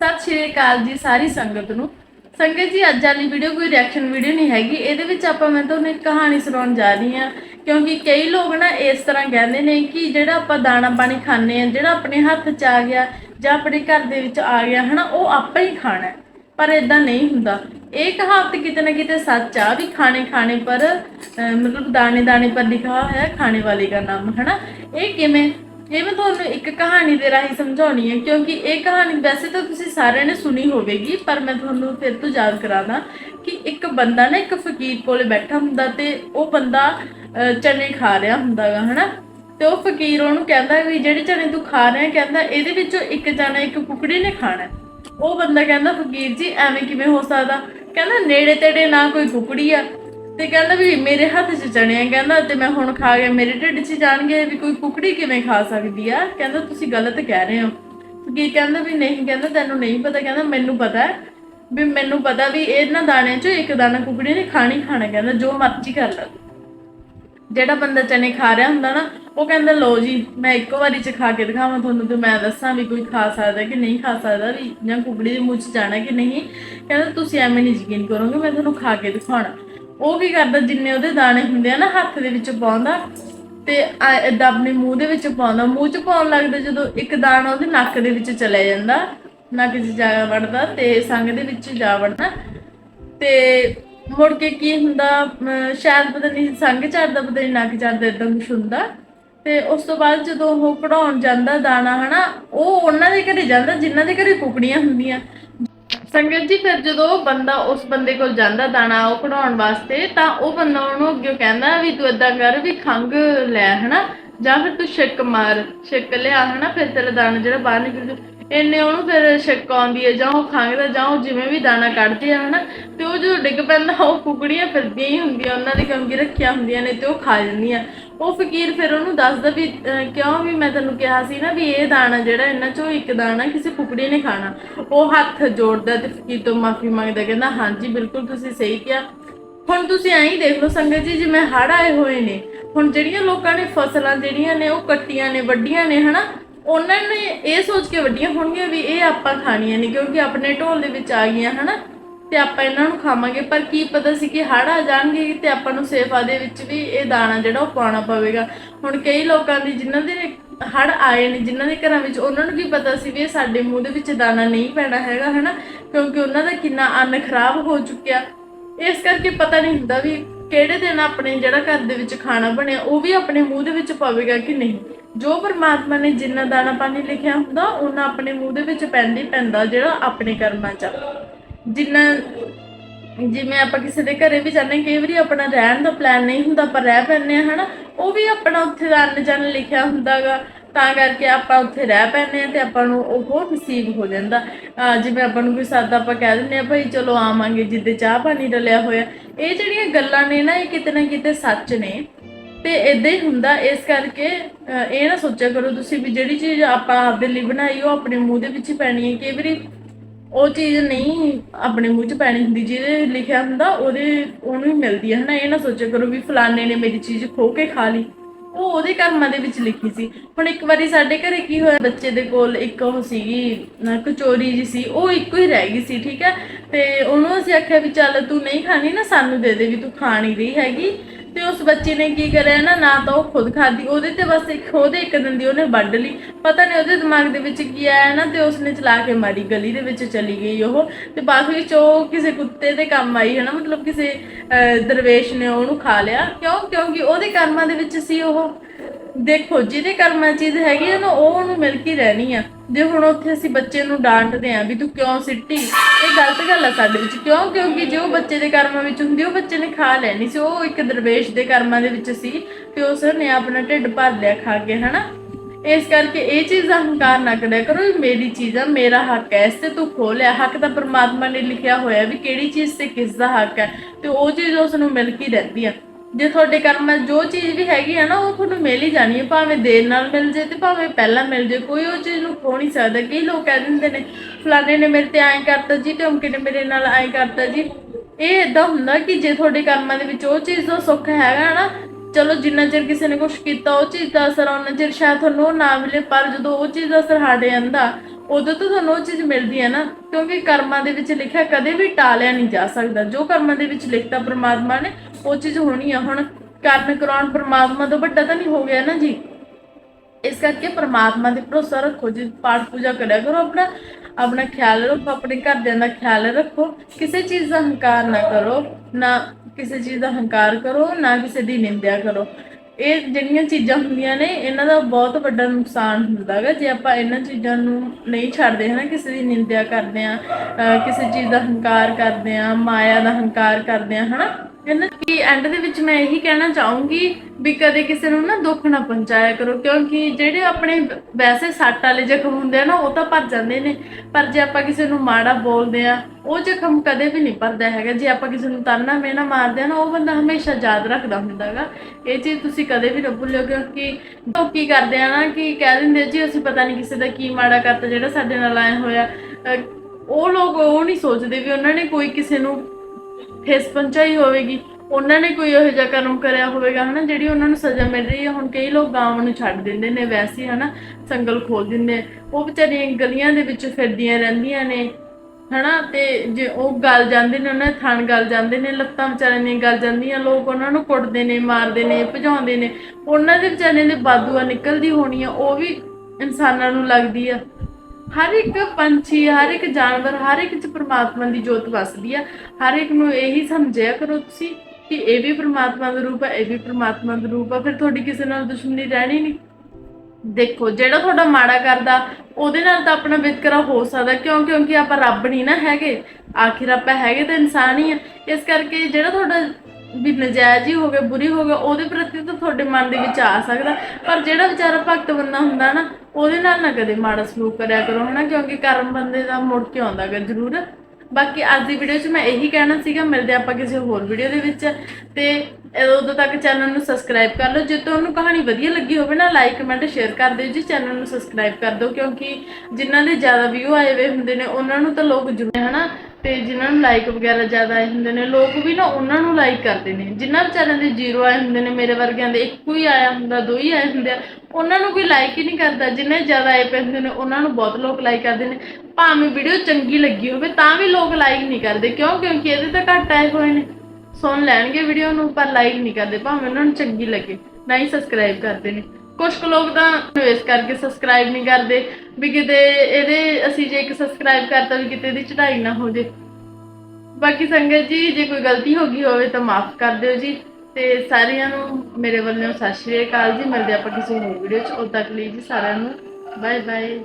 ਸਤਿ ਸ਼੍ਰੀ ਅਕਾਲ ਜੀ ਸਾਰੀ ਸੰਗਤ ਨੂੰ। ਸੰਗਤ ਜੀ, ਅੱਜ ਵਾਲੀ ਵੀਡੀਓ ਕੋਈ ਰਿਐਕਸ਼ਨ ਵੀਡੀਓ ਨਹੀਂ ਹੈਗੀ। ਇਹਦੇ ਵਿੱਚ ਆਪਾਂ ਮੈਂ ਤੁਹਾਨੂੰ ਇੱਕ ਕਹਾਣੀ ਸੁਣਾਉਣ ਜਾ ਰਹੀ ਹਾਂ। ਕਿਉਂਕਿ ਕਈ ਲੋਕ ਨਾ ਇਸ ਤਰ੍ਹਾਂ ਕਹਿੰਦੇ ਨੇ ਕਿ ਜਿਹੜਾ ਆਪਾਂ ਦਾਣਾ ਪਾਣੀ ਖਾਂਦੇ ਆ ਜਿਹੜਾ ਆਪਣੇ ਹੱਥ 'ਚ ਆ ਗਿਆ ਜਾਂ ਆਪਣੇ ਘਰ ਦੇ ਵਿੱਚ ਆ ਗਿਆ, ਹਨਾ, ਉਹ ਆਪਾਂ ਹੀ ਖਾਣਾ ਪਰ ਇਦਾਂ ਨਹੀਂ ਹੁੰਦਾ। ਇਹ ਕਹਾਵਤ ਕਿਤੇ ਨਾ ਕਿਤੇ ਸੱਚ ਆ ਵੀ ਖਾਣੇ ਖਾਣੇ ਪਰ ਮਤਲਬ ਦਾਣੇ ਦਾਣੇ ਪਰ ਲਿਖਾ ਹੋਇਆ ਖਾਣੇ ਵਾਲੇ ਦਾ ਨਾਮ, ਹਨਾ। ਇਹ ਕਿਵੇਂ? ਇਹ ਮੈਂ ਤੁਹਾਨੂੰ ਇੱਕ ਕਹਾਣੀ ਦੇ ਰਾਹੀਂ ਸਮਝਾਉਣੀ ਹੈ ਕਿਉਂਕਿ ਇਹ ਕਹਾਣੀ ਵੈਸੇ ਤਾਂ ਤੁਸੀਂ ਸਾਰਿਆਂ ਨੇ ਸੁਣੀ ਹੋਵੇਗੀ ਪਰ ਮੈਂ ਤੁਹਾਨੂੰ ਫਿਰ ਤੋਂ ਯਾਦ ਕਰਾਦਾ ਕਿ ਇੱਕ ਬੰਦਾ ਨਾ ਇੱਕ ਫਕੀਰ ਕੋਲੇ ਬੈਠਾ ਹੁੰਦਾ ਤੇ ਉਹ ਬੰਦਾ ਅਹ, ਚਨੇ ਖਾ ਰਿਹਾ ਹੁੰਦਾਗਾ ਹਨਾ? ਤੇ ਉਹ ਫਕੀਰ ਉਹਨੂੰ ਕਹਿੰਦਾ ਵੀ ਜਿਹੜੇ ਚਨੇ ਤੂੰ ਖਾ ਰਿਹਾ ਕਹਿੰਦਾ ਇਹਦੇ ਵਿੱਚੋਂ ਇੱਕ ਚਨਾ ਇੱਕ ਕੁਕੜੀ ਨੇ ਖਾਣਾ। ਉਹ ਬੰਦਾ ਕਹਿੰਦਾ ਫਕੀਰ ਜੀ ਐਵੇਂ ਕਿਵੇਂ ਹੋ ਸਕਦਾ? ਕਹਿੰਦਾ ਨੇੜੇ ਤੇੜੇ ਨਾ ਕੋਈ ਕੁਕੜੀ ਆ। ਤੇ ਕਹਿੰਦਾ ਵੀ ਮੇਰੇ ਹੱਥ 'ਚ ਚਣੇ ਆ ਕਹਿੰਦਾ ਤੇ ਮੈਂ ਹੁਣ ਖਾ ਗਿਆ। ਮੇਰੇ ਢਿੱਡ 'ਚ ਜਾਣਗੇ ਵੀ ਕੋਈ ਕੁਕੜੀ ਕਿਵੇਂ ਖਾ ਸਕਦੀ ਆ। ਕਹਿੰਦਾ, ਤੁਸੀਂ ਗਲਤ ਕਹਿ ਰਹੇ ਹੋ। ਫਕੀਰ ਕਹਿੰਦਾ ਵੀ ਨਹੀਂ, ਕਹਿੰਦਾ ਤੈਨੂੰ ਨਹੀਂ ਪਤਾ। ਕਹਿੰਦਾ, ਮੈਨੂੰ ਪਤਾ ਹੈ ਵੀ ਮੈਨੂੰ ਪਤਾ ਵੀ ਇਹਨਾਂ ਦਾਣਿਆਂ 'ਚੋਂ ਇੱਕ ਦਾਣਾ ਕੁਕੜੀ ਨੇ ਖਾਣੀ ਖਾਣਾ ਕਹਿੰਦਾ, ਜੋ ਮਰਜ਼ੀ ਕਰ ਲੈ। ਜਿਹੜਾ ਬੰਦਾ ਚਨੇ ਖਾ ਰਿਹਾ ਹੁੰਦਾ ਨਾ, ਉਹ ਕਹਿੰਦਾ ਲੋ ਜੀ, ਮੈਂ ਇੱਕੋ ਵਾਰੀ ਚ ਖਾ ਕੇ ਦਿਖਾਵਾਂ ਤੁਹਾਨੂੰ ਤੇ ਮੈਂ ਦੱਸਾਂ ਵੀ ਕੋਈ ਖਾ ਸਕਦਾ ਕਿ ਨਹੀਂ ਖਾ ਸਕਦਾ ਵੀ ਜਾਂ ਕੁਕੜੀ ਦੇ ਮੂੰਹ ਚ ਜਾਣਾ ਕਿ ਨਹੀਂ। ਕਹਿੰਦਾ, ਤੁਸੀਂ ਐਵੇਂ ਨਹੀਂ ਯਕੀਨ ਕਰੋਗੇ, ਮੈਂ ਤੁਹਾਨੂੰ ਖਾ ਕੇ ਦਿਖਾਉਣਾ। ਉਹ ਕੀ ਕਰਦਾ, ਜਿੰਨੇ ਉਹਦੇ ਦਾਣੇ ਹੁੰਦੇ ਆ ਨਾ ਹੱਥ ਦੇ ਵਿੱਚ ਪਾਉਂਦਾ ਤੇ ਇਦਾਂ ਆਪਣੇ ਮੂੰਹ ਦੇ ਵਿੱਚ ਪਾਉਂਦਾ। ਮੂੰਹ ਚ ਪਾਉਣ ਲੱਗਦਾ ਜਦੋਂ ਇੱਕ ਦਾਣਾ ਉਹਦੇ ਨੱਕ ਦੇ ਵਿੱਚ ਚਲਾ ਜਾਂਦਾ, ਨੱਕ 'ਚ ਜਾ ਵੜਦਾ ਤੇ ਸੰਗ ਦੇ ਵਿੱਚ ਜਾ ਵੜਦਾ। ਤੇ ਮੁੜ ਕੇ ਕੀ ਹੁੰਦਾ, ਅਮ, ਸ਼ਾਇਦ ਪਤਾ ਨਹੀਂ ਸੰਗ ਚੜਦਾ ਪਤਾ ਨਹੀਂ ਨੱਕ ਚੜਦਾ ਇਦਾਂ ਕੁਝ ਹੁੰਦਾ। ਤੇ ਉਸ ਤੋਂ ਬਾਅਦ ਜਦੋਂ ਉਹ ਕਢਾਉਣ ਜਾਂਦਾ ਦਾਣਾ, ਹਨਾ, ਉਹ ਉਹਨਾਂ ਦੇ ਘਰੇ ਜਾਂਦਾ, ਜਿਨ੍ਹਾਂ ਦੇ ਘਰੇ ਕੁਕੜੀਆਂ ਹੁੰਦੀਆਂ। ਸੰਗਤ ਜੀ, ਫਿਰ ਜਦੋਂ ਬੰਦਾ ਉਸ ਬੰਦੇ ਕੋਲ ਜਾਂਦਾ ਦਾਣਾ ਉਹ ਕਢਾਉਣ ਵਾਸਤੇ, ਤਾਂ ਉਹ ਬੰਦਾ ਉਹਨੂੰ ਅੱਗੇ ਕਹਿੰਦਾ ਵੀ ਤੂੰ ਏਦਾਂ ਕਰ ਵੀ ਖੰਗ ਲੈ, ਹਨਾ? ਜਾਂ ਫਿਰ ਤੂੰ ਛਿੱਕ ਮਾਰ, ਛਿੱਕ ਲਿਆ, ਹਨਾ? ਫਿਰ ਤੇਰਾ ਦਾਣਾ ਜਿਹੜਾ ਬਾਹਰ ਨਿਕਲ ਜੂ ਇੰਨੇ ਉਹਨੂੰ ਫਿਰ ਛਿੱਕ ਆਉਂਦੀ ਹੈ, ਜਾਂ ਉਹ ਖੰਗਦਾ ਜਾਂ ਉਹ ਜਿਵੇਂ ਵੀ ਦਾਣਾ ਕੱਢਦੇ ਆ ਹਨਾ? ਤੇ ਉਹ ਜਦੋਂ ਡਿੱਗ ਪੈਂਦਾ, ਉਹ ਕੁਕੜੀਆਂ ਫਿਰਦੀਆਂ ਹੀ ਹੁੰਦੀਆਂ, ਉਹਨਾਂ ਦੀ ਕੰਗੀ ਰੱਖੀਆਂ ਹੁੰਦੀਆਂ ਨੇ ਤੇ ਉਹ ਖਾ ਜਾਂਦੀਆਂ। ਉਹ ਫਕੀਰ ਫਿਰ ਉਹਨੂੰ ਦੱਸਦਾ ਵੀ ਅਹ, ਕਿਉਂ ਵੀ ਮੈਂ ਤੈਨੂੰ ਕਿਹਾ ਸੀ ਨਾ ਵੀ ਇਹ ਦਾਣਾ ਜਿਹੜਾ ਇਹਨਾਂ ਚੋਂ ਇੱਕ ਦਾਣਾ ਕਿਸੇ ਕੁਕੜੀ ਨੇ ਖਾਣਾ ਉਹ ਹੱਥ ਜੋੜਦਾ ਤੇ ਫਕੀਰ ਤੋਂ ਮਾਫੀ ਮੰਗਦਾ ਕਹਿੰਦਾ ਹਾਂਜੀ ਬਿਲਕੁਲ ਤੁਸੀਂ ਸਹੀ ਕਿਹਾ। ਹੁਣ ਤੁਸੀਂ ਐਂ ਹੀ ਦੇਖ ਲਓ ਸੰਗਤ ਜੀ ਜਿਵੇਂ ਹੜ੍ਹ ਆਏ ਹੋਏ ਨੇ ਹੁਣ ਜਿਹੜੀਆਂ ਲੋਕਾਂ ਨੇ ਫਸਲਾਂ ਜਿਹੜੀਆਂ ਨੇ ਉਹ ਕੱਟੀਆਂ ਨੇ ਵੱਡੀਆਂ ਨੇ ਹਨਾ ਉਹਨਾਂ ਨੇ ਇਹ ਸੋਚ ਕੇ ਵੱਡੀਆਂ ਹੋਣਗੀਆਂ ਵੀ ਇਹ ਆਪਾਂ ਖਾਣੀਆਂ ਨੇ ਕਿਉਂਕਿ ਆਪਣੇ ਢੋਲ ਦੇ ਵਿੱਚ ਆ ਗਈਆਂ ਹਨਾ। ਤੇ ਆਪਾਂ ਇਹਨਾਂ ਨੂੰ ਖਾਵਾਂਗੇ। ਪਰ ਕੀ ਪਤਾ ਸੀ ਕਿ ਹੜ੍ਹ ਆ ਜਾਣਗੇ ਤੇ ਆਪਾਂ ਨੂੰ ਸੇਫਾ ਦੇ ਵਿੱਚ ਵੀ ਇਹ ਦਾਣਾ ਜਿਹੜਾ ਉਹ ਪਾਉਣਾ ਪਵੇਗਾ। ਹੁਣ ਕਈ ਲੋਕਾਂ ਦੀ ਜਿਨ੍ਹਾਂ ਦੇ ਹੜ੍ਹ ਆਏ ਨੇ, ਜਿਨ੍ਹਾਂ ਦੇ ਘਰਾਂ ਵਿੱਚ, ਉਹਨਾਂ ਨੂੰ ਕੀ ਪਤਾ ਸੀ ਵੀ ਇਹ ਸਾਡੇ ਮੂੰਹ ਦੇ ਵਿੱਚ ਦਾਣਾ ਨਹੀਂ ਪੈਣਾ ਹੈਗਾ, ਹਨਾ? ਕਿਉਂਕਿ ਉਹਨਾਂ ਦਾ ਕਿੰਨਾ ਅੰਨ ਖਰਾਬ ਹੋ ਚੁੱਕਿਆ। ਇਸ ਕਰਕੇ ਪਤਾ ਨਹੀਂ ਹੁੰਦਾ ਵੀ ਕਿਹੜੇ ਦਿਨ ਆਪਣੇ ਜਿਹੜਾ ਘਰ ਦੇ ਵਿੱਚ ਖਾਣਾ ਬਣਿਆ, ਉਹ ਵੀ ਆਪਣੇ ਮੂੰਹ ਦੇ ਵਿੱਚ ਪਵੇਗਾ ਕਿ ਨਹੀਂ। ਜੋ ਪਰਮਾਤਮਾ ਨੇ ਜਿੰਨਾ ਦਾਣਾ ਪਾਣੀ ਲਿਖਿਆ ਹੁੰਦਾ, ਉਹਨਾਂ ਆਪਣੇ ਮੂੰਹ ਦੇ ਵਿੱਚ ਪੈਂਦੀ ਪੈਂਦਾ ਜਿਹੜਾ ਆਪਣੇ ਕਰਮਾਂ ਚ ਜਿੰਨਾ ਜਿਵੇਂ ਆਪਾਂ ਕਿਸੇ ਦੇ ਘਰੇ ਵੀ ਜਾਂਦੇ ਹਾਂ, ਕਈ ਵਾਰੀ ਆਪਣਾ ਰਹਿਣ ਦਾ ਪਲਾਨ ਨਹੀਂ ਹੁੰਦਾ ਪਰ ਰਹਿ ਪੈਂਦੇ ਆ ਹਨਾ? ਉਹ ਵੀ ਆਪਣਾ ਉੱਥੇ ਦਾ ਅੰਨ ਜਨ ਲਿਖਿਆ ਹੁੰਦਾਗਾ ਤਾਂ ਕਰਕੇ ਆਪਾਂ ਉੱਥੇ ਰਹਿ ਪੈਂਦੇ ਆ ਤੇ ਆਪਾਂ ਨੂੰ ਉਹ ਨਸੀਬ ਹੋ ਜਾਂਦਾ। ਅਹ ਜਿਵੇਂ ਆਪਾਂ ਨੂੰ ਕੋਈ ਸਾਦਾ ਆਪਾਂ ਕਹਿ ਦਿੰਦੇ ਆ ਭਾਈ ਚਲੋ ਆਵਾਂਗੇ ਜਿੱਦੇ ਚਾਹ ਪਾਣੀ ਡਲਿਆ ਹੋਇਆ। ਇਹ ਜਿਹੜੀਆਂ ਗੱਲਾਂ ਨੇ ਨਾ ਇਹ ਕਿਤੇ ਨਾ ਕਿਤੇ ਸੱਚ ਨੇ। ਤੇ ਇਦਾਂ ਹੀ ਹੁੰਦਾ ਇਸ ਕਰਕੇ ਅਹ ਇਹ ਨਾ ਸੋਚਿਆ ਕਰੋ ਤੁਸੀਂ ਵੀ ਜਿਹੜੀ ਚੀਜ਼ ਆਪਾਂ ਆਪਦੇ ਲਈ ਬਣਾਈ ਉਹ ਆਪਣੇ ਮੂੰਹ ਦੇ ਵਿੱਚ ਹੀ ਪੈਣੀ ਹੈ। ਕਈ ਵਾਰੀ ਉਹ ਚੀਜ਼ ਨਹੀਂ ਆਪਣੇ ਮੂੰਹ 'ਚ ਪੈਣੀ ਹੁੰਦੀ, ਜਿਹਦੇ ਲਿਖਿਆ ਹੁੰਦਾ ਉਹਦੇ ਉਹਨੂੰ ਹੀ ਮਿਲਦੀ ਹੈ ਹਨਾ? ਇਹ ਨਾ ਸੋਚਿਆ ਕਰੋ ਵੀ ਫਲਾਣੇ ਨੇ ਮੇਰੀ ਚੀਜ਼ ਖੋ ਕੇ ਖਾ ਲਈ। ਉਹ ਉਹਦੇ ਕਰਮਾਂ ਦੇ ਵਿੱਚ ਲਿਖੀ ਸੀ। ਹੁਣ ਇੱਕ ਵਾਰੀ ਸਾਡੇ ਘਰੇ ਕੀ ਹੋਇਆ, ਬੱਚੇ ਦੇ ਕੋਲ ਇੱਕ ਉਹ ਸੀਗੀ ਕਚੋਰੀ ਜੀ ਸੀ, ਉਹ ਇੱਕੋ ਹੀ ਰਹਿ ਗਈ ਸੀ, ਠੀਕ ਹੈ ਤੇ ਉਹਨੂੰ ਅਸੀਂ ਆਖਿਆ ਵੀ ਚੱਲ ਤੂੰ ਨਹੀਂ ਖਾਣੀ ਨਾ, ਸਾਨੂੰ ਦੇ ਦੇ ਵੀ ਤੂੰ ਖਾਣੀ ਰਹੀ ਹੈਗੀ। ਤੇ ਉਸ ਬੱਚੇ ਨੇ ਕੀ ਕਰਿਆ ਨਾ ਨਾ ਤਾਂ ਉਹ ਖੁਦ ਖਾਦੀ ਉਹਦੇ ਤੇ ਬਸ ਇੱਕ ਉਹਦੇ ਇੱਕ ਦਿਨ ਦੀ ਉਹਨੇ ਵੱਢ ਲਈ। ਪਤਾ ਨਹੀਂ ਉਹਦੇ ਦਿਮਾਗ ਦੇ ਵਿੱਚ ਕੀ ਆਇਆ ਨਾ ਤੇ ਉਸਨੇ ਚਲਾ ਕੇ ਮਾਰੀ ਗਲੀ ਦੇ ਵਿੱਚ ਚਲੀ ਗਈ ਉਹ। ਤੇ ਬਾਅਦ ਵਿੱਚ ਉਹ ਕਿਸੇ ਕੁੱਤੇ ਦੇ ਕੰਮ ਆਈ ਹੈ ਨਾ ਮਤਲਬ ਕਿਸੇ ਅਹ, ਦਰਵੇਸ਼ ਨੇ ਉਹਨੂੰ ਖਾ ਲਿਆ। ਕਿਉਂ? ਕਿਉਂਕਿ ਉਹਦੇ ਕਰਮਾਂ ਦੇ ਵਿੱਚ ਸੀ ਉਹ। ਦੇਖੋ, ਜਿਹਦੇ ਕਰਮਾਂ ਚੀਜ਼ ਹੈਗੀ ਆ ਨਾ, ਉਹ ਉਹਨੂੰ ਮਿਲ ਕੇ ਰਹਿਣੀ ਆ। ਜੇ ਹੁਣ ਉੱਥੇ ਅਸੀਂ ਬੱਚੇ ਨੂੰ ਡਾਂਟਦੇ ਆ ਵੀ ਤੂੰ ਕਿਉਂ ਸਿੱਟੀ, ਇਹ ਗਲਤ ਗੱਲ ਆ ਸਾਡੇ ਵਿੱਚ। ਕਿਉਂ? ਕਿਉਂਕਿ ਜੇ ਉਹ ਬੱਚੇ ਦੇ ਕਰਮਾਂ ਵਿੱਚ ਹੁੰਦੀ ਉਹ ਬੱਚੇ ਨੇ ਖਾ ਲੈਣੀ ਸੀ। ਉਹ ਇੱਕ ਦਰਵੇਸ਼ ਦੇ ਕਰਮਾਂ ਦੇ ਵਿੱਚ ਸੀ ਤੇ ਉਸ ਨੇ ਆਪਣਾ ਢਿੱਡ ਭਰ ਲਿਆ ਖਾ ਕੇ, ਹਨਾ? ਇਸ ਕਰਕੇ ਇਹ ਚੀਜ਼ ਦਾ ਹੰਕਾਰ ਨਾ ਕਰਿਆ ਕਰੋ ਵੀ ਮੇਰੀ ਚੀਜ਼ ਆ, ਮੇਰਾ ਹੱਕ ਹੈ ਇਸ ਤੇ ਤੂੰ ਖੋ ਲਿਆ। ਹੱਕ ਤਾਂ ਪਰਮਾਤਮਾ ਨੇ ਲਿਖਿਆ ਹੋਇਆ ਵੀ ਕਿਹੜੀ ਚੀਜ਼ ਤੇ ਕਿਸ ਦਾ ਹੱਕ ਹੈ ਤੇ ਉਹ ਚੀਜ਼ ਉਸ ਨੂੰ ਮਿਲ ਕੇ ਰਹਿੰਦੀ ਆ। ਜੇ ਤੁਹਾਡੇ ਕਰਮਾਂ 'ਚ ਜੋ ਚੀਜ਼ ਵੀ ਹੈਗੀ ਹੈ ਨਾ, ਉਹ ਤੁਹਾਨੂੰ ਮਿਲ ਹੀ ਜਾਣੀ ਹੈ ਭਾਵੇਂ ਦੇਰ ਨਾਲ ਮਿਲ ਜੇ ਤੇ ਭਾਵੇਂ ਪਹਿਲਾਂ ਮਿਲ ਜੇ ਕੋਈ ਉਹ ਚੀਜ਼ ਨੂੰ ਖੋ ਨਹੀਂ ਸਕਦਾ। ਕਈ ਲੋਕ ਕਹਿ ਦਿੰਦੇ ਨੇ, ਫਲਾਣੇ ਨੇ ਮੇਰੇ ਤੇ ਐਂ ਕਰਤਾ ਜੀ ਤੇ ਅਮਕੇ ਨੇ ਮੇਰੇ ਨਾਲ ਐਂ ਕਰਤਾ ਜੀ। ਇਹ ਇਦਾਂ ਹੁੰਦਾ ਕਿ ਜੇ ਤੁਹਾਡੇ ਕਰਮਾਂ ਦੇ ਵਿੱਚ ਉਹ ਚੀਜ਼ ਦਾ ਸੁੱਖ ਹੈਗਾ ਨਾ, ਚਲੋ ਜਿੰਨਾ ਚਿਰ ਕਿਸੇ ਨੇ ਕੁਝ ਕੀਤਾ, ਉਹ ਚੀਜ਼ ਦਾ ਅਸਰ ਉਹਨਾਂ ਚਿਰ ਸ਼ਾਇਦ ਤੁਹਾਨੂੰ ਉਹ ਨਾ ਮਿਲੇ, ਪਰ ਜਦੋਂ ਉਹ ਚੀਜ਼ ਦਾ ਅਸਰ ਹਟ ਜਾਂਦਾ ਉਦੋਂ ਤੋਂ ਤੁਹਾਨੂੰ ਉਹ ਚੀਜ਼ ਮਿਲਦੀ ਹੈ ਨਾ, ਕਿਉਂਕਿ ਕਰਮਾਂ ਦੇ ਵਿੱਚ ਲਿਖਿਆ ਕਦੇ ਵੀ ਟਾਲਿਆ ਨਹੀਂ ਜਾ ਸਕਦਾ। ਜੋ ਕਰਮਾਂ ਦੇ ਵਿੱਚ ਲਿਖਤਾ ਪ੍ਰਮਾਤਮਾ ਨੇ ਉਹ ਚੀਜ਼ ਹੋਣੀ ਆ ਹੁਣ। ਕਰਨ ਕਰਾਉਣ ਪ੍ਰਮਾਤਮਾ ਤੋਂ ਵੱਡਾ ਤਾਂ ਨਹੀਂ ਹੋ ਗਿਆ ਨਾ ਜੀ। ਇਸ ਕਰਕੇ ਪ੍ਰਮਾਤਮਾ ਤੇ ਭਰੋਸਾ ਰੱਖੋ ਜੀ। ਪਾਠ ਪੂਜਾ ਕਰਿਆ ਕਰੋ ਆਪਣਾ। ਆਪਣਾ ਖਿਆਲ ਰੱਖੋ, ਆਪਣੇ ਘਰਦਿਆਂ ਦਾ ਖਿਆਲ ਰੱਖੋ। ਕਿਸੇ ਚੀਜ਼ ਦਾ ਹੰਕਾਰ ਨਾ ਕਰੋ, ਨਾ ਕਿਸੇ ਚੀਜ਼ ਦਾ ਹੰਕਾਰ ਕਰੋ, ਨਾ ਕਿਸੇ ਦੀ ਨਿੰਦਿਆ ਕਰੋ। ਇਹ ਜਿਹੜੀਆਂ ਚੀਜ਼ਾਂ ਹੁੰਦੀਆਂ ਨੇ, ਇਹਨਾਂ ਦਾ ਬਹੁਤ ਵੱਡਾ ਨੁਕਸਾਨ ਹੁੰਦਾ ਹੈਗਾ ਜੇ ਆਪਾਂ ਇਹਨਾਂ ਚੀਜ਼ਾਂ ਨੂੰ ਨਹੀਂ ਛੱਡਦੇ ਹਨਾ, ਕਿਸੇ ਦੀ ਨਿੰਦਿਆ ਕਰਦੇ ਆ ਕਿਸੇ ਚੀਜ਼ ਦਾ ਹੰਕਾਰ ਕਰਦੇ ਆ ਮਾਇਆ ਦਾ ਹੰਕਾਰ ਕਰਦੇ ਆ ਹਨਾ? ਇਹਨਾਂ ਕਿ ਐਂਡ ਦੇ ਵਿੱਚ ਮੈਂ ਇਹੀ ਕਹਿਣਾ ਚਾਹੂੰਗੀ ਵੀ ਕਦੇ ਕਿਸੇ ਨੂੰ ਨਾ ਦੁੱਖ ਨਾ ਪਹੁੰਚਾਇਆ ਕਰੋ, ਕਿਉਂਕਿ ਜਿਹੜੇ ਆਪਣੇ ਵੈਸੇ ਸੱਟ ਵਾਲੇ ਜ਼ਖਮ ਹੁੰਦੇ ਆ ਨਾ, ਉਹ ਤਾਂ ਭਰ ਜਾਂਦੇ ਨੇ। ਪਰ ਜੇ ਆਪਾਂ ਕਿਸੇ ਨੂੰ ਮਾੜਾ ਬੋਲਦੇ ਆ ਉਹ ਜ਼ਖਮ ਕਦੇ ਵੀ ਨਹੀਂ ਭਰਦਾ ਹੈਗਾ। ਜੇ ਆਪਾਂ ਕਿਸੇ ਨੂੰ ਤਾਨਾ ਮੇਨਾ ਮਾਰਦੇ ਆ ਨਾ, ਉਹ ਬੰਦਾ ਹਮੇਸ਼ਾ ਯਾਦ ਰੱਖਦਾ ਹੁੰਦਾ ਹੈਗਾ। ਇਹ ਚੀਜ਼ ਤੁਸੀਂ ਕਦੇ ਵੀ ਨਾ ਭੁੱਲਿਓ ਕਿਉਂਕਿ ਲੋਕ ਕੀ ਕਰਦੇ ਆ ਨਾ, ਕਿ ਕਹਿ ਦਿੰਦੇ ਜੀ, ਅਸੀਂ ਪਤਾ ਨਹੀਂ ਕਿਸੇ ਦਾ ਕੀ ਮਾੜਾ ਕਰਤਾ ਜਿਹੜਾ ਸਾਡੇ ਨਾਲ ਆਇਆ ਹੋਇਆ। ਉਹ ਲੋਕ ਉਹ ਨਹੀਂ ਸੋਚਦੇ ਵੀ ਉਹਨਾਂ ਨੇ ਕੋਈ ਕਿਸੇ ਨੂੰ ਠੇਸ ਪਹੁੰਚਾਈ ਹੋਵੇਗੀ। ਉਹਨਾਂ ਨੇ ਕੋਈ ਇਹੋ ਜਿਹਾ ਕਰਮ ਕਰਿਆ ਹੋਵੇਗਾ, ਹਨਾ, ਜਿਹੜੀ ਉਹਨਾਂ ਨੂੰ ਸਜ਼ਾ ਮਿਲ ਰਹੀ ਹੈ ਹੁਣ ਕਈ ਲੋਕ ਗਾਵਾਂ ਨੂੰ ਛੱਡ ਦਿੰਦੇ ਨੇ, ਵੈਸੇ ਹੀ, ਹਨਾ, ਸੰਗਲ ਖੋਲ ਦਿੰਦੇ ਉਹ ਵਿਚਾਰੀਆਂ ਗਲੀਆਂ ਦੇ ਵਿੱਚ ਫਿਰਦੀਆਂ ਰਹਿੰਦੀਆਂ ਨੇ। ਹਨਾ, ਤੇ ਜੇ ਉਹ ਗਲ ਜਾਂਦੇ ਨੇ, ਉਹਨਾਂ ਦੇ ਥਣ ਗਲ ਜਾਂਦੇ ਨੇ, ਲੱਤਾਂ ਵਿਚਾਰਿਆਂ ਦੀਆਂ ਗਲ ਜਾਂਦੀਆਂ, ਲੋਕ ਉਹਨਾਂ ਨੂੰ ਕੁੱਟਦੇ ਨੇ, ਮਾਰਦੇ ਨੇ, ਭਜਾਉਂਦੇ ਨੇ, ਉਹਨਾਂ ਦੇ ਵਿਚਾਰਿਆਂ ਦੇ ਬਾਦੂਆ ਨਿਕਲਦੀ ਹੋਣੀ ਆ, ਉਹ ਵੀ ਇਨਸਾਨਾਂ ਨੂੰ ਲੱਗਦੀ ਆ। ਹਰ ਇੱਕ ਪੰਛੀ, ਹਰ ਇੱਕ ਜਾਨਵਰ, ਹਰ ਇੱਕ ਚ ਪ੍ਰਮਾਤਮਾ ਦੀ ਜੋਤ ਵਸਦੀ ਆ। ਹਰ ਇੱਕ ਨੂੰ ਇਹੀ ਸਮਝਿਆ ਕਰੋ ਤੁਸੀਂ ਕਿ ਇਹ ਵੀ ਪ੍ਰਮਾਤਮਾ ਦਾ ਰੂਪ ਹੈ ਇਹ ਵੀ ਪ੍ਰਮਾਤਮਾ ਦਾ ਰੂਪ ਹੈ ਫਿਰ ਤੁਹਾਡੀ ਕਿਸੇ ਨਾਲ ਦੁਸ਼ਮਣੀ ਰਹਿਣੀ ਨਹੀਂ। ਦੇਖੋ, ਜਿਹੜਾ ਤੁਹਾਡਾ ਮਾੜਾ ਕਰਦਾ, ਉਹਦੇ ਨਾਲ ਤਾਂ ਆਪਣਾ ਵਿਤਕਰਾ ਹੋ ਸਕਦਾ। ਕਿਉਂ? ਕਿਉਂਕਿ ਆਪਾਂ ਰੱਬ ਨਹੀਂ ਨਾ ਹੈਗੇ। ਆਖਿਰ ਆਪਾਂ ਹੈਗੇ ਤਾਂ ਇਨਸਾਨ ਹੀ ਆ। ਇਸ ਕਰਕੇ ਜਿਹੜਾ ਤੁਹਾਡਾ ਵੀ ਨਜਾਇਜ਼ ਹੀ ਹੋਵੇ ਬੁਰੀ ਹੋਵੇ ਉਹਦੇ ਪ੍ਰਤੀ ਤਾਂ ਤੁਹਾਡੇ ਮਨ ਦੇ ਵਿੱਚ ਆ ਸਕਦਾ। ਪਰ ਜਿਹੜਾ ਵਿਚਾਰਾ ਭਗਤ ਬੰਦਾ ਹੁੰਦਾ ਨਾ, ਉਹਦੇ ਨਾਲ ਨਾ ਕਦੇ ਮਾੜਾ ਸਲੂਕ ਕਰਿਆ ਕਰੋ, ਹਨਾ? ਕਿਉਂਕਿ ਕਰਮ ਬੰਦੇ ਦਾ ਮੁੜ ਕੇ ਆਉਂਦਾ ਗਾ, ਜ਼ਰੂਰ। ਬਾਕੀ ਅੱਜ ਦੀ ਵੀਡੀਓ 'ਚ ਮੈਂ ਇਹੀ ਕਹਿਣਾ ਸੀਗਾ, ਮਿਲਦੇ ਆਪਾਂ ਕਿਸੇ ਹੋਰ ਵੀਡੀਓ ਦੇ ਵਿੱਚ। ਤੇ ਉਦੋਂ ਤੱਕ ਚੈਨਲ ਨੂੰ ਸਬਸਕ੍ਰਾਈਬ ਕਰ ਲਓ। ਜੇ ਤੁਹਾਨੂੰ ਕਹਾਣੀ ਵਧੀਆ ਲੱਗੀ ਹੋਵੇ ਨਾ ਲਾਈਕ ਕਮੈਂਟ ਸ਼ੇਅਰ ਕਰ ਦਿਓ ਜੀ। ਚੈਨਲ ਨੂੰ ਸਬਸਕ੍ਰਾਈਬ ਕਰ ਦਿਓ, ਕਿਉਂਕਿ ਜਿਨ੍ਹਾਂ ਦੇ ਜ਼ਿਆਦਾ ਵਿਊ ਆਏ ਹੋਏ ਹੁੰਦੇ ਨੇ, ਉਹਨਾਂ ਨੂੰ ਤਾਂ ਲੋਕ ਜੁੜੇ ਹਨਾ? ਤੇ ਜਿਨ੍ਹਾਂ ਨੂੰ ਲਾਈਕ ਵਗੈਰਾ ਜ਼ਿਆਦਾ ਆਏ ਹੁੰਦੇ ਨੇ, ਲੋਕ ਵੀ ਨਾ ਉਹਨਾਂ ਨੂੰ ਲਾਈਕ ਕਰਦੇ ਨੇ। ਜਿਨ੍ਹਾਂ ਵਿਚਾਰਿਆਂ ਦੇ ਜ਼ੀਰੋ ਆਏ ਹੁੰਦੇ ਨੇ, ਮੇਰੇ ਵਰਗਿਆਂ ਦੇ ਇੱਕੋ ਹੀ ਆਇਆ ਹੁੰਦਾ, ਦੋ ਹੀ ਆਏ ਹੁੰਦੇ ਆ, ਉਹਨਾਂ ਨੂੰ ਕੋਈ ਲਾਈਕ ਹੀ ਨਹੀਂ ਕਰਦਾ। ਜਿਨ੍ਹਾਂ ਜ਼ਿਆਦਾ ਆਏ ਪਏ ਹੁੰਦੇ ਨੇ, ਉਹਨਾਂ ਨੂੰ ਬਹੁਤ ਲੋਕ ਲਾਈਕ ਕਰਦੇ ਨੇ। ਭਾਵੇਂ ਵੀਡੀਓ ਚੰਗੀ ਲੱਗੀ ਹੋਵੇ, ਤਾਂ ਵੀ ਲੋਕ ਲਾਈਕ ਨਹੀਂ ਕਰਦੇ। ਕਿਉਂ? ਕਿਉਂਕਿ ਇਹਦੇ ਤਾਂ ਘੱਟ ਆਏ ਹੋਏ ਨੇ। ਸੁਣ ਲੈਣਗੇ ਵੀਡੀਓ ਨੂੰ, ਪਰ ਲਾਈਕ ਨਹੀਂ ਕਰਦੇ। ਭਾਵੇਂ ਉਹਨਾਂ ਨੂੰ ਚੰਗੀ ਲੱਗੇ, ਨਾ ਹੀ ਸਬਸਕ੍ਰਾਈਬ ਕਰਦੇ ਨੇ। ਕੁਝ ਕੁ ਲੋਕ ਤਾਂ ਇਸ ਕਰਕੇ ਸਬਸਕ੍ਰਾਈਬ ਨਹੀਂ ਕਰਦੇ, ਵੀ ਕਿਤੇ ਇਹਦੇ ਅਸੀਂ ਜੇ ਇੱਕ ਸਬਸਕ੍ਰਾਈਬ ਕਰਤਾ ਵੀ ਕਿਤੇ ਇਹਦੀ ਚੜਾਈ ਨਾ ਹੋ ਜੇ। ਬਾਕੀ ਸੰਗਤ ਜੀ, ਜੇ ਕੋਈ ਗਲਤੀ ਹੋ ਗਈ ਹੋਵੇ ਤਾਂ ਮਾਫ ਕਰ ਦਿਓ ਜੀ। ਤੇ ਸਾਰਿਆਂ ਨੂੰ ਮੇਰੇ ਵੱਲੋਂ ਸਤਿ ਸ਼੍ਰੀ ਅਕਾਲ ਜੀ। ਮਿਲਦੇ ਆਪਾਂ ਕਿਸੇ ਹੋਰ ਵੀਡੀਓ 'ਚ। ਉਦੋਂ ਤੱਕ ਲਈ ਜੀ ਸਾਰਿਆਂ ਨੂੰ। Bye bye